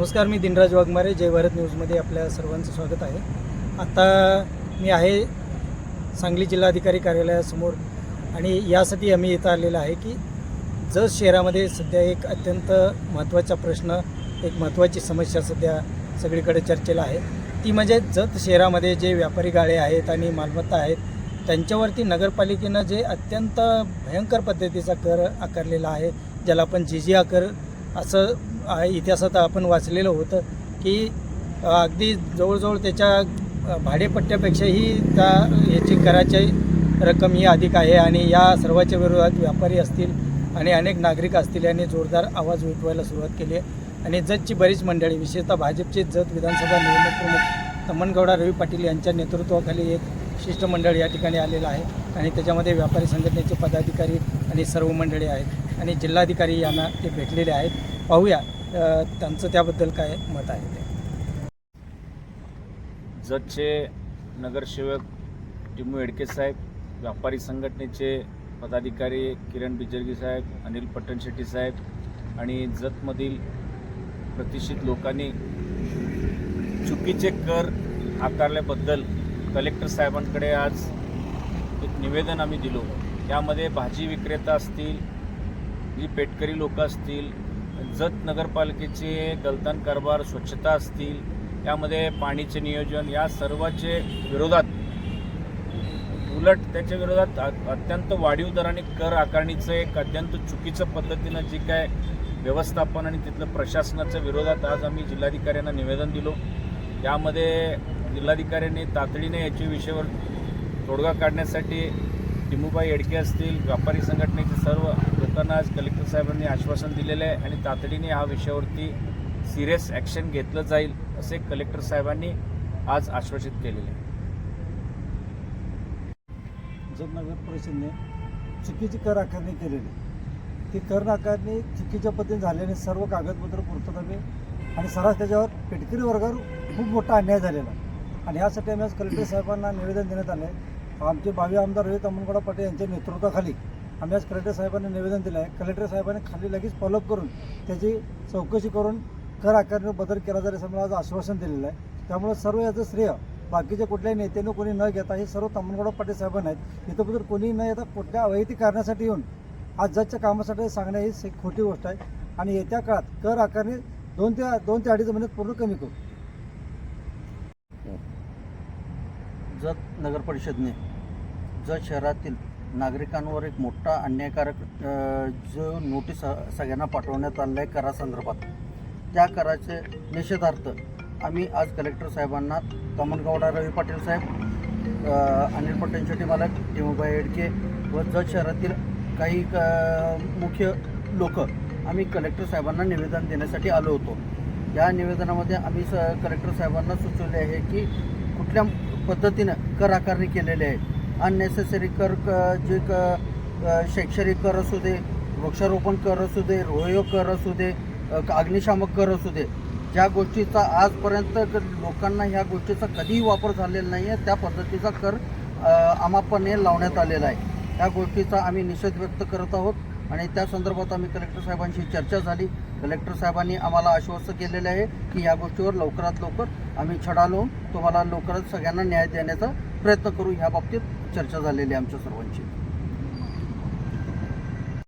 नमस्कार मी दिनराज वाघमारे जय भारत न्यूजमध्ये आपल्या सर्वांचं स्वागत आहे. आता मी आहे सांगली जिल्हाधिकारी कार्यालयासमोर आणि यासाठी आम्ही इथं आलेलो आहे की जत शहरामध्ये सध्या एक अत्यंत महत्त्वाचा प्रश्न एक महत्त्वाची समस्या सध्या सगळीकडे चर्चेला आहे. ती म्हणजे जत शहरामध्ये जे व्यापारी गाळे आहेत आणि मालमत्ता आहेत त्यांच्यावरती नगरपालिकेनं जे अत्यंत भयंकर पद्धतीचा कर आकारलेला आहे ज्याला आपण जी जी कर असं इतिहासात आपण वाचलेलं होतं की अगदी जवळजवळ त्याच्या भाडेपट्ट्यापेक्षाही त्या ह्याची कराची रक्कम ही अधिक आहे आणि या सर्वाच्या विरोधात व्यापारी असतील आणि अनेक नागरिक असतील यांनी जोरदार आवाज उठवायला सुरुवात केली आहे. आणि जतची बरीच मंडळी विशेषतः भाजपचे जत विधानसभा निवडणूक प्रमुख तमनगौडा रवी पाटील यांच्या नेतृत्वाखाली एक शिष्टमंडळ या ठिकाणी आलेलं आहे. आणि त्याच्यामध्ये व्यापारी संघटनेचे पदाधिकारी आणि सर्व मंडळी आहेत. आणि जिल्हाधिकारी यांना ते भेटलेले आहेत. पाहूया त्यांचं त्याबद्दल काय मत आहे ते. जतचे नगरसेवक टिमू एडके साहेब व्यापारी संघटनेचे पदाधिकारी किरण बिजरगी साहेब अनिल पट्टणशेट्टी साहेब आणि जतमधील प्रतिष्ठित लोकांनी चुकीचे कर आकारल्याबद्दल कलेक्टर साहेबांकडे आज एक निवेदन आम्ही दिलो. त्यामध्ये भाजी विक्रेता असतील जी पेटकरी लोक असतील जत नगरपालिकेचे गलतान कारभार स्वच्छता असतील त्यामध्ये पाणीचे नियोजन या सर्वाचे विरोधात उलट त्याच्या विरोधात अत्यंत वाढीव दराने कर आकारणीचं एक अत्यंत चुकीचं पद्धतीनं जी काय व्यवस्थापन आणि तिथलं प्रशासनाच्या विरोधात आज आम्ही जिल्हाधिकाऱ्यांना निवेदन दिलो. यामध्ये जिल्हाधिकाऱ्यांनी तातडीने याच्या विषयावर तोडगा काढण्यासाठी टिमूबाई येडके असतील व्यापारी संघटनेचे सर्व लोकांना आज कलेक्टर साहेबांनी आश्वासन दिलेलं आहे आणि तातडीने हा विषयावरती सिरियस ॲक्शन घेतलं जाईल असे कलेक्टर साहेबांनी आज आश्वासित केलेले आहे. नगर परिषदेने चुकीची कर आकारणी केलेली. ती कर आकारणी चुकीच्या पद्धतीने झाल्याने सर्व कागदपत्र पूर्तताने आणि सर्रास त्याच्यावर पेटकरी वर्गावर खूप मोठा अन्याय झालेला आणि यासाठी आम्ही आज कलेक्टर साहेबांना निवेदन देण्यात आले आहे. आमचे भावी आमदार रोहित अमनगौडा पाटील यांच्या नेतृत्वाखाली आम्ही आज कलेक्टर साहेबांना निवेदन दिलं आहे कलेक्टर साहेबांनी खाली लगेच फॉलोअप करून त्याची चौकशी करून कर आकारणीवर बदल केला जाईल असं मला आज आश्वासन दिलेलं आहे. त्यामुळे सर्व याचं श्रेय बाकीच्या कुठल्याही नेत्यानं कोणी न घेता हे सर्व तमनगौडा पाटील साहेबांना आहेत. इथंबद्दल कोणी न येता कुठल्या अवैधिक कारणासाठी येऊन आज जजच्या कामासाठी सांगणे ही खोटी गोष्ट आहे. आणि येत्या काळात कर आकारणी दोन ते दोन ते अडीच महिन्यात पूर्ण कमी करू. जत नगर परिषदने जत शहरातील नागरिकांवर एक मोठा अन्यायकारक जो नोटीस सगळ्यांना पाठवण्यात आलेला आहे करासंदर्भात त्या कराचे निषेधार्थ आम्ही आज कलेक्टर साहेबांना कमनगौडा रवी पाटील साहेब अनिल पटेल शेट्टी मालक टिमूबाई येडके व जत शहरातील काही क- मुख्य लोक आम्ही कलेक्टर साहेबांना निवेदन देण्यासाठी आलो होतो. या निवेदनामध्ये आम्ही स कलेक्टर साहेबांना सुचवले आहे की कुठल्या पद्धतीनं कर आकारणी केलेली आहे. अननेसेसरी कर क- जे क शैक्षणिक कर असू दे वृक्षारोपण कर असू दे रोयो कर असू दे अग्निशामक कर असू दे ज्या गोष्टीचा आजपर्यंत लोकांना ह्या गोष्टीचा कधीही वापर झालेला नाही आहे त्या पद्धतीचा कर आमापणे लावण्यात आलेला आहे. त्या गोष्टीचा आम्ही निषेध व्यक्त करत आहोत आणि त्या संदर्भात आम्ही कलेक्टर साहेबांशी चर्चा झाली. कलेक्टर साहेबांनी आम्हाला आश्वस्त केलेले आहे की या गोष्टीवर लवकरात लवकर आम्ही छडा लावून तुम्हाला लवकरच सगळ्यांना न्याय देण्याचा प्रयत्न करू ह्या बाबतीत चर्चा झालेली आमच्या सर्वांची.